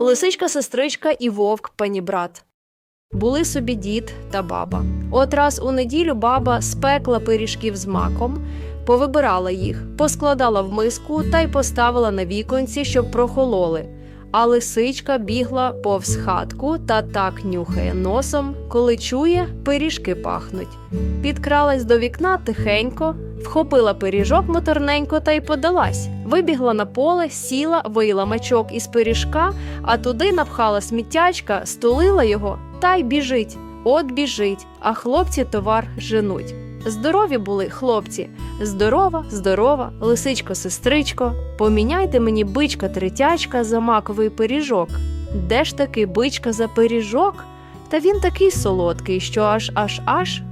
Лисичка сестричка і вовк панібрат. Були собі дід та баба. От раз у неділю баба спекла пиріжків з маком, повибирала їх, поскладала в миску та й поставила на віконці, щоб прохололи. А лисичка бігла повз хатку та так нюхає носом, коли чує, пиріжки пахнуть. Підкралась до вікна тихенько, вхопила пиріжок моторненько та й подалась. Вибігла на поле, сіла, вийла мачок із пиріжка, а туди напхала сміттячка, стулила його та й біжить. От біжить, а хлопці товар женуть. Здорові були хлопці. Здорова, здорова, лисичко, сестричко, поміняйте мені бичка третячка за маковий пиріжок. Де ж таки бичка за пиріжок? Та він такий солодкий, що аж аж аж.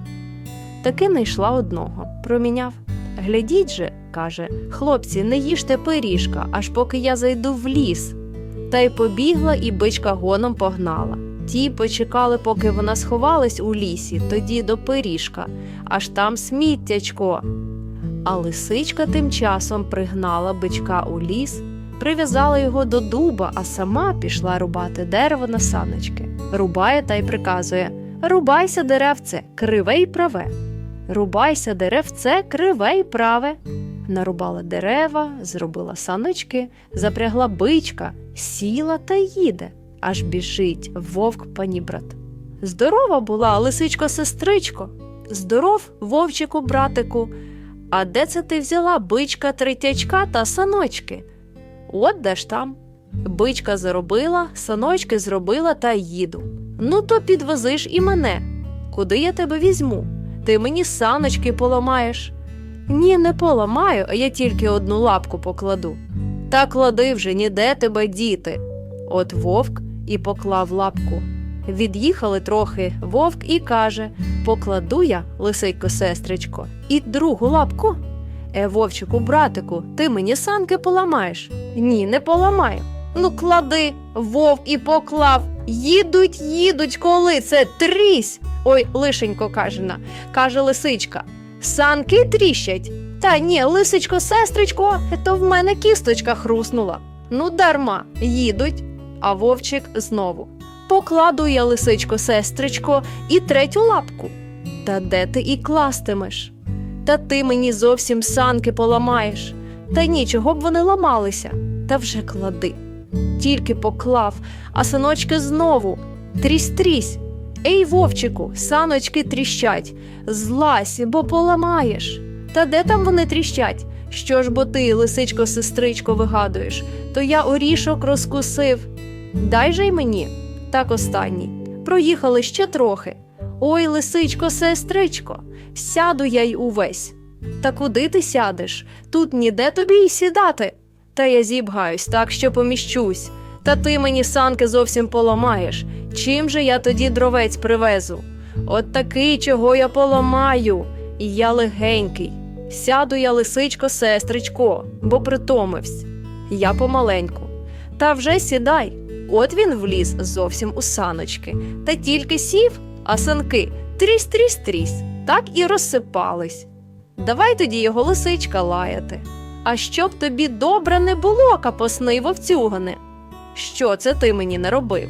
Таки знайшла одного, проміняв. Глядіть же, каже, хлопці, не їжте пиріжка, аж поки я зайду в ліс. Та й побігла, і бичка гоном погнала. Ті почекали, поки вона сховалась у лісі, тоді до пиріжка, аж там сміттячко. А лисичка тим часом пригнала бичка у ліс, прив'язала його до дуба, а сама пішла рубати дерево на саночки. Рубає та й приказує Рубайся, деревце, криве й праве. Рубайся, деревце, криве й праве. Нарубала дерева, зробила саночки, запрягла бичка, сіла та їде, аж біжить вовк панібрат. Здорова була, лисичко сестричко, здоров, вовчику, братику. А де це ти взяла бичка, третячка та саночки? От де ж там. Бичка заробила, саночки зробила та їду. Ну, то підвезиш і мене. Куди я тебе візьму? Ти мені саночки поламаєш. Ні, не поламаю, а я тільки одну лапку покладу. Та клади вже ніде тебе діти. От вовк і поклав лапку. Від'їхали трохи вовк і каже Покладу я, лисейко сестричко, і другу лапку. Е, вовчику, братику, ти мені санки поламаєш? Ні, не поламаю. Ну, клади, вовк і поклав. Їдуть, їдуть, коли це трісь. Ой, лишенько кажена, каже лисичка. Санки тріщать. Та ні, лисичко, сестричко, то в мене кісточка хруснула. Ну, дарма, їдуть. А вовчик знову. Покладу я, лисичко, сестричко, і третю лапку. Та де ти і кластимеш? Та ти мені зовсім санки поламаєш. Та нічого б вони ламалися, та вже клади. Тільки поклав, а саночки знову трісь-трісь. Ей, вовчику, саночки тріщать, злазь, бо поламаєш. Та де там вони тріщать? Що ж бо ти, лисичко, сестричко, вигадуєш, то я орішок розкусив. Дай же й мені. Так останній. Проїхали ще трохи. Ой, лисичко, сестричко, сяду я й увесь. Та куди ти сядеш? Тут ніде тобі й сідати. Та я зібгаюсь так, що поміщусь. Та ти мені санки зовсім поламаєш. Чим же я тоді дровець привезу? От такий, чого я поламаю, і я легенький. Сяду я, лисичко, сестричко, бо притомивсь. Я помаленьку. Та вже сідай. От він вліз зовсім у саночки, та тільки сів, а санки трісь-трісь-трісь, так і розсипались. Давай тоді його лисичка лаяти. А щоб тобі добре не було, капосний вовцюгане. Що це ти мені не робив?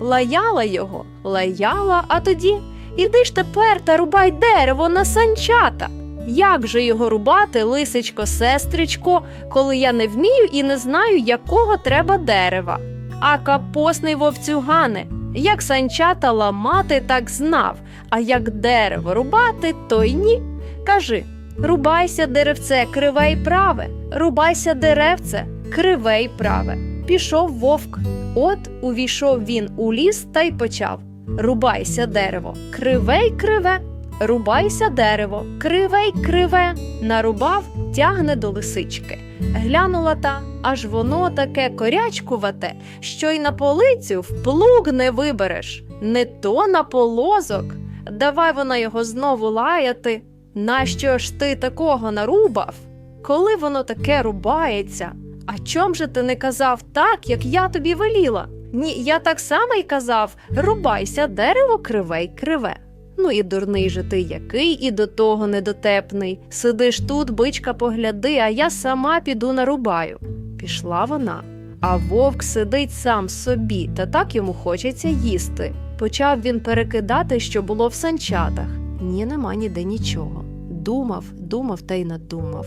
Лаяла його, лаяла, а тоді іди ж тепер та рубай дерево на санчата. Як же його рубати, лисичко, сестричко, коли я не вмію і не знаю, якого треба дерева? А капосний вовцюгане, як санчата ламати, так знав, а як дерево рубати, то й ні. Кажи рубайся, деревце, криве й праве, рубайся, деревце, криве й праве. Пішов вовк. От увійшов він у ліс та й почав Рубайся, дерево, криве й криве, рубайся, дерево, криве й криве. Нарубав, тягне до лисички. Глянула та, аж воно таке корячкувате, що й на полицю вплуг не вибереш, не то на полозок. Давай вона його знову лаяти. Нащо ж ти такого нарубав? Коли воно таке рубається? А чом же ти не казав так, як я тобі веліла? Ні, я так само й казав рубайся, дерево криве й криве. Ну і дурний же ти який, і до того недотепний. Сидиш тут, бичка, погляди, а я сама піду нарубаю. Пішла вона. а вовк сидить сам собі, та так йому хочеться їсти. Почав він перекидати, що було в санчатах. Ні, нема ніде нічого. Думав, думав та й надумав.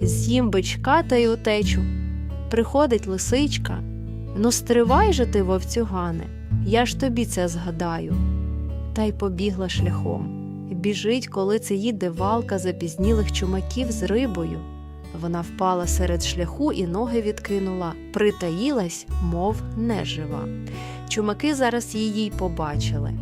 З'їм бичка та й утечу. Приходить лисичка. Ну, стривай же ти, вовцюгане, я ж тобі це згадаю. Та й побігла шляхом. Біжить, коли це їде валка запізнілих чумаків з рибою. Вона впала серед шляху і ноги відкинула, притаїлась, мов нежива. Чумаки зараз її й побачили.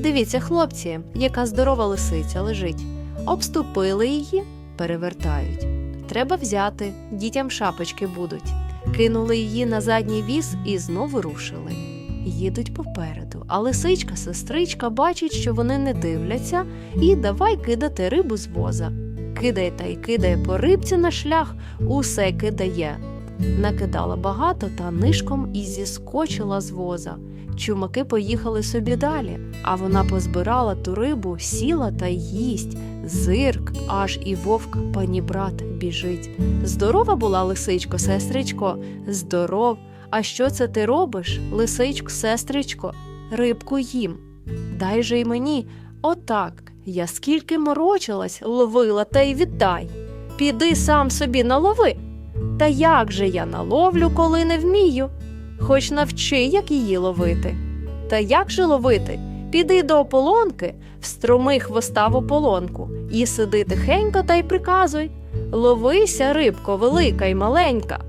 Дивіться, хлопці, яка здорова лисиця лежить. Обступили її, перевертають. Треба взяти, дітям шапочки будуть. Кинули її на задній віз і знову рушили. Їдуть попереду, а лисичка, сестричка бачить, що вони не дивляться, і давай кидати рибу з воза. Кидає та й кидає по рибці на шлях, усе кидає. Накидала багато та нишком і зіскочила з воза. Чумаки поїхали собі далі, а вона позбирала ту рибу, сіла та їсть. Зирк, аж і вовк панібрат біжить. Здорова була лисичко, сестричко, здоров. А що це ти робиш, лисичко, сестричко? Рибку їм. Дай же й мені. Отак. Я скільки морочилась, ловила та й віддай. Піди сам собі налови. Та як же я наловлю, коли не вмію? Хоч навчи, як її ловити. Та як же ловити? Піди до ополонки, вструми хвоста в ополонку, і сиди тихенько та й приказуй. Ловися, рибко, велика й маленька.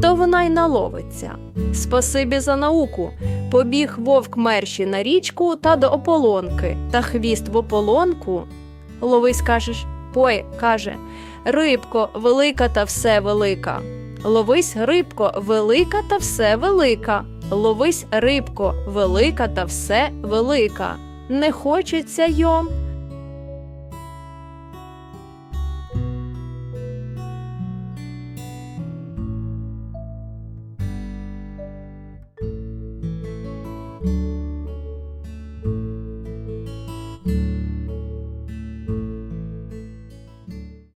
То вона й наловиться. Спасибі за науку. Побіг вовк мерші на річку та до ополонки, та хвіст в ополонку. Ловись, кажеш, пой, каже, рибко, велика та все велика. Ловись, рибко, велика та все велика. Ловись, рибко, велика та все велика. Не хочеться йом,